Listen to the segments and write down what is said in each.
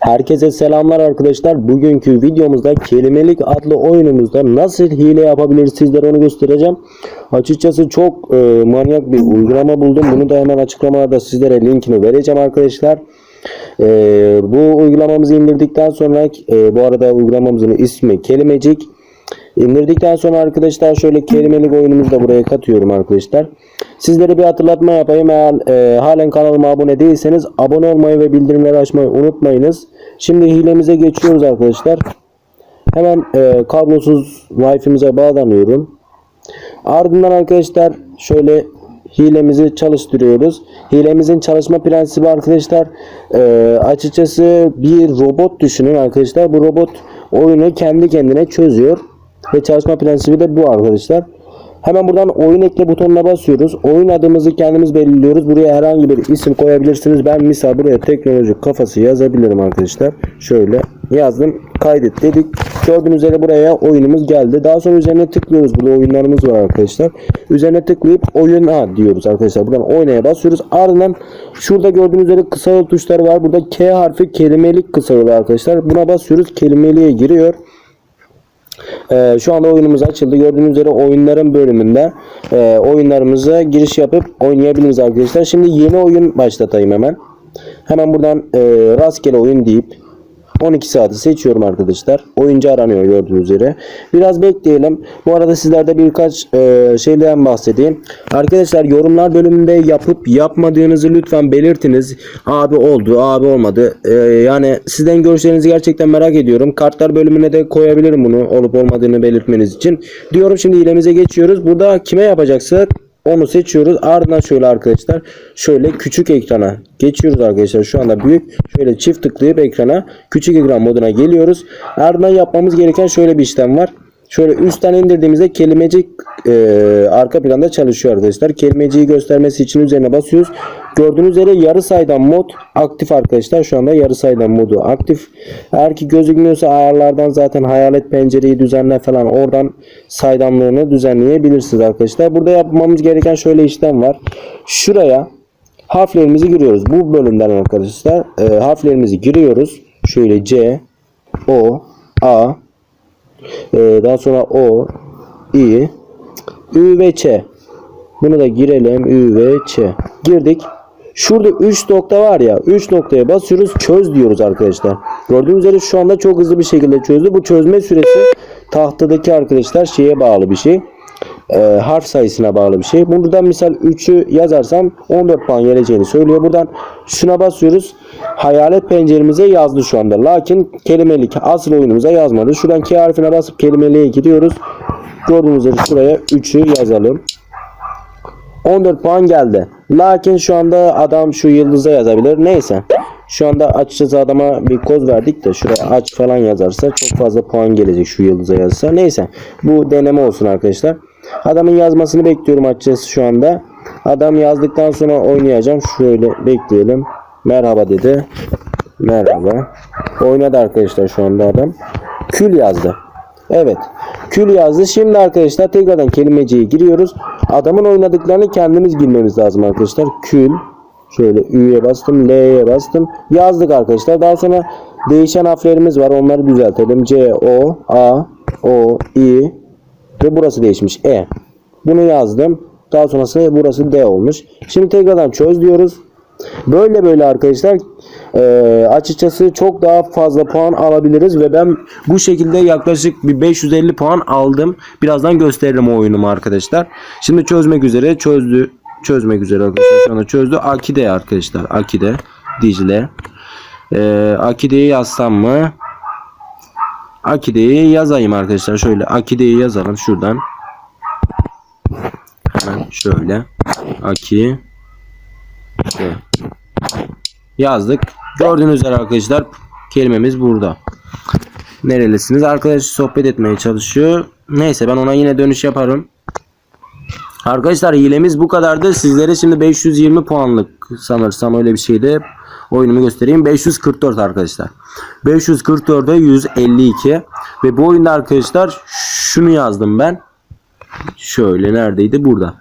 Herkese selamlar arkadaşlar. Bugünkü videomuzda kelimelik adlı oyunumuzda nasıl hile yapabiliriz sizlere onu göstereceğim. Açıkçası çok e, manyak bir uygulama buldum. Bunu da hemen açıklamalarda sizlere linkini vereceğim arkadaşlar. E, bu uygulamamızı indirdikten sonra e, bu arada uygulamamızın ismi Kelimecik. İndirdikten sonra arkadaşlar şöyle kelimelik oyunumuzu da buraya katıyorum arkadaşlar. Sizlere bir hatırlatma yapayım. Eğer e, halen kanalıma abone değilseniz abone olmayı ve bildirimleri açmayı unutmayınız. Şimdi hilemize geçiyoruz arkadaşlar. Hemen e, kablosuz Wi-Fi'mize bağlanıyorum. Ardından arkadaşlar şöyle hilemizi çalıştırıyoruz. Hilemizin çalışma prensibi arkadaşlar e, açıkçası bir robot düşünün arkadaşlar. Bu robot oyunu kendi kendine çözüyor. Ve çalışma prensibi de bu arkadaşlar. Hemen buradan oyun ekle butonuna basıyoruz. Oyun adımızı kendimiz belirliyoruz. Buraya herhangi bir isim koyabilirsiniz. Ben misal buraya teknoloji kafası yazabilirim arkadaşlar. Şöyle yazdım. Kaydet dedik. Gördüğünüz üzere buraya oyunumuz geldi. Daha sonra üzerine tıklıyoruz. Burada oyunlarımız var arkadaşlar. Üzerine tıklayıp oyuna diyoruz arkadaşlar. Buradan oynaya basıyoruz. Ardından şurada gördüğünüz üzere kısa yol tuşları var. Burada K harfi kelimelik kısa yolu arkadaşlar. Buna basıyoruz. Kelimeliğe giriyor. Ee, şu anda oyunumuz açıldı. Gördüğünüz üzere oyunların bölümünde e, oyunlarımıza giriş yapıp oynayabiliriz arkadaşlar. Şimdi yeni oyun başlatayım hemen. Hemen buradan e, rastgele oyun deyip 12 saati seçiyorum arkadaşlar. Oyuncu aranıyor gördüğünüz üzere. Biraz bekleyelim. Bu arada sizlerde birkaç e, şeyden bahsedeyim. Arkadaşlar yorumlar bölümünde yapıp yapmadığınızı lütfen belirtiniz. Abi oldu, abi olmadı. E, yani sizden görüşlerinizi gerçekten merak ediyorum. Kartlar bölümüne de koyabilirim bunu olup olmadığını belirtmeniz için. Diyorum şimdi ilemize geçiyoruz. Burada kime yapacaksak onu seçiyoruz. Ardından şöyle arkadaşlar şöyle küçük ekrana geçiyoruz arkadaşlar. Şu anda büyük. Şöyle çift tıklayıp ekrana küçük ekran moduna geliyoruz. Ardından yapmamız gereken şöyle bir işlem var. Şöyle üstten indirdiğimizde kelimecik e, arka planda çalışıyor arkadaşlar. Kelimeciyi göstermesi için üzerine basıyoruz. Gördüğünüz üzere yarı saydam mod aktif arkadaşlar. Şu anda yarı saydam modu aktif. Eğer ki gözükmüyorsa ayarlardan zaten hayalet pencereyi düzenle falan oradan saydamlığını düzenleyebilirsiniz arkadaşlar. Burada yapmamız gereken şöyle işlem var. Şuraya harflerimizi giriyoruz. Bu bölümden arkadaşlar e, harflerimizi giriyoruz. Şöyle C, O, A, ee, daha sonra O, İ, Ü ve Ç. Bunu da girelim. Ü ve Ç. Girdik. Şurada 3 nokta var ya. 3 noktaya basıyoruz. Çöz diyoruz arkadaşlar. Gördüğünüz üzere şu anda çok hızlı bir şekilde çözdü. Bu çözme süresi tahtadaki arkadaşlar şeye bağlı bir şey. Ee, harf sayısına bağlı bir şey. Buradan misal 3'ü yazarsam 14 puan geleceğini söylüyor. Buradan şuna basıyoruz. Hayalet penceremize yazdı şu anda. Lakin kelimelik asıl oyunumuza yazmadı. Şuradan K harfine basıp kelimeliğe gidiyoruz. Gördüğünüz üzere şuraya 3'ü yazalım. 14 puan geldi. Lakin şu anda adam şu yıldıza yazabilir. Neyse. Şu anda açıkçası adama bir koz verdik de şuraya aç falan yazarsa çok fazla puan gelecek şu yıldıza yazarsa. Neyse. Bu deneme olsun arkadaşlar. Adamın yazmasını bekliyorum açıkçası şu anda. Adam yazdıktan sonra oynayacağım. Şöyle bekleyelim. Merhaba dedi. Merhaba. Oynadı arkadaşlar şu anda adam. Kül yazdı. Evet. Kül yazdı. Şimdi arkadaşlar tekrardan kelimeciye giriyoruz. Adamın oynadıklarını kendimiz girmemiz lazım arkadaşlar. Kül. Şöyle Ü'ye bastım. L'ye bastım. Yazdık arkadaşlar. Daha sonra değişen harflerimiz var. Onları düzeltelim. C, O, A, O, I ve burası değişmiş. E. Bunu yazdım. Daha sonrasında burası D olmuş. Şimdi tekrardan çöz diyoruz. Böyle böyle arkadaşlar e, açıkçası çok daha fazla puan alabiliriz ve ben bu şekilde yaklaşık bir 550 puan aldım. Birazdan gösteririm oyunumu arkadaşlar. Şimdi çözmek üzere çözdü. Çözmek üzere arkadaşlar şu anda çözdü. Akide arkadaşlar. Akide. Dicle. E, Akide'yi yazsam mı? Akide'yi yazayım arkadaşlar. Şöyle Akide'yi yazalım şuradan. Hemen şöyle. Aki. İşte yazdık. Gördüğünüz üzere arkadaşlar kelimemiz burada. Nerelisiniz? Arkadaş sohbet etmeye çalışıyor. Neyse ben ona yine dönüş yaparım. Arkadaşlar hilemiz bu kadardı. Sizlere şimdi 520 puanlık sanırsam öyle bir şeydi. Oyunumu göstereyim. 544 arkadaşlar. 544'e 152 ve bu oyunda arkadaşlar şunu yazdım ben. Şöyle neredeydi? Burada.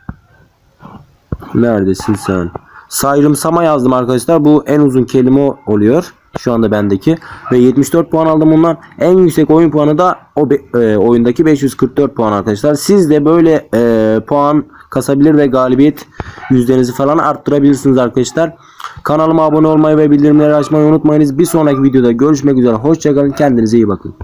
Neredesin sen? sayrımsama yazdım arkadaşlar. Bu en uzun kelime oluyor. Şu anda bendeki. Ve 74 puan aldım bundan. En yüksek oyun puanı da o e, oyundaki 544 puan arkadaşlar. Siz de böyle e, puan kasabilir ve galibiyet yüzdenizi falan arttırabilirsiniz arkadaşlar. Kanalıma abone olmayı ve bildirimleri açmayı unutmayınız. Bir sonraki videoda görüşmek üzere. Hoşçakalın. Kendinize iyi bakın.